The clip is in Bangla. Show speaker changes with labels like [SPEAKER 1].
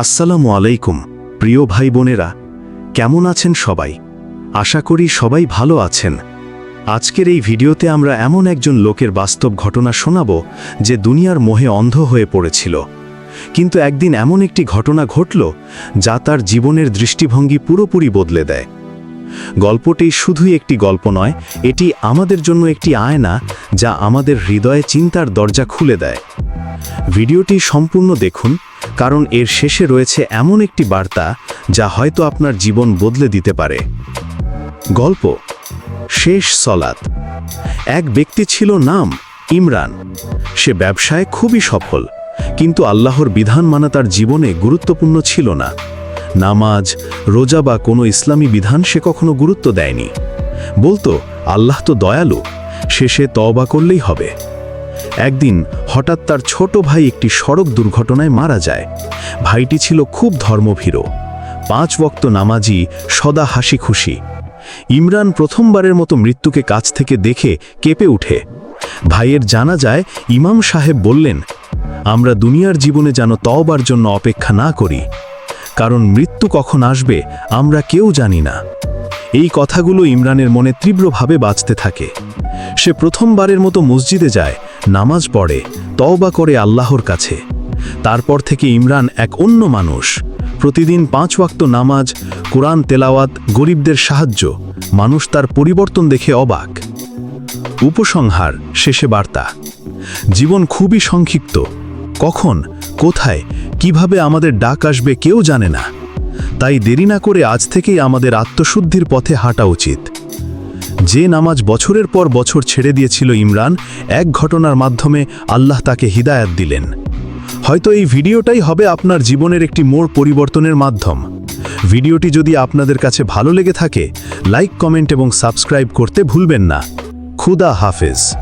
[SPEAKER 1] আসসালামু আলাইকুম, প্রিয় ভাই বোনেরা কেমন আছেন সবাই? আশা করি সবাই ভালো আছেন। আজকের এই ভিডিওতে আমরা এমন একজন লোকের বাস্তব ঘটনা শোনাব যে দুনিয়ার মোহে অন্ধ হয়ে পড়েছিল। কিন্তু একদিন এমন একটি ঘটনা ঘটল যা তার জীবনের দৃষ্টিভঙ্গি পুরোপুরি বদলে দেয়। গল্পটি শুধুই একটি গল্প নয়, এটি আমাদের জন্য একটি আয়না যা আমাদের হৃদয়ে চিন্তার দরজা খুলে দেয়। ভিডিওটি সম্পূর্ণ দেখুন কারণ এর শেষে রয়েছে এমন একটি বার্তা যা হয়তো আপনার জীবন বদলে দিতে পারে। গল্প, শেষ সলাত এক ব্যক্তি ছিল নাম ইমরান। সে ব্যবসায় খুবই সফল, কিন্তু আল্লাহর বিধান মানা তার জীবনে গুরুত্বপূর্ণ ছিল না। নামাজ, রোজা বা কোনো ইসলামী বিধান সে কখনো গুরুত্ব দেয়নি। বলতো, আল্লাহ তো দয়ালু, শেষে তওবা করলেই হবে। একদিন হঠাৎ তার ছোট ভাই একটি সড়ক দুর্ঘটনায় মারা যায়। ভাইটি ছিল খুব ধর্মভীরু। পাঁচ বক্ত নামাজি, সদা হাসি খুশি ইমরান প্রথমবারের মতো মৃত্যুকে কাছ থেকে দেখে কেঁপে উঠে। ভাইয়ের জানা যায়, ইমাম সাহেব বললেন, আমরা দুনিয়ার জীবনে যেন তওবার জন্য অপেক্ষা না করি। কারণ মৃত্যু কখন আসবে, আমরা কেউ জানি না। এই কথাগুলো ইমরানের মনে তীব্রভাবে বাঁচতে থাকে। সে প্রথমবারের মতো মসজিদে যায় নামাজ পড়ে, তওবা করে আল্লাহর কাছে। তারপর থেকে ইমরান এক অন্য মানুষ। প্রতিদিন পাঁচ ওয়াক্ত নামাজ, কোরআন তেলাওয়াত, গরিবদের সাহায্য। মানুষ তার পরিবর্তন দেখে অবাক। উপসংহার, শেষে বার্তা। জীবন খুবই সংক্ষিপ্ত। কখন, কোথায়, কীভাবে আমাদের ডাক আসবে কেউ জানে না। তাই দেরি না করে আজ থেকেই আমাদের আত্মশুদ্ধির পথে হাঁটা উচিত। যে নামাজ বছরের পর বছর ছেড়ে দিয়েছিল ইমরান, এক ঘটনার মাধ্যমে আল্লাহ তাকে হিদায়াত দিলেন। হয়তো এই ভিডিওটাই হবে আপনার জীবনের একটি মোড় পরিবর্তনের মাধ্যম। ভিডিওটি যদি আপনাদের কাছে ভালো লেগে থাকে, লাইক, কমেন্ট এবং সাবস্ক্রাইব করতে ভুলবেন না। খুদা হাফেজ।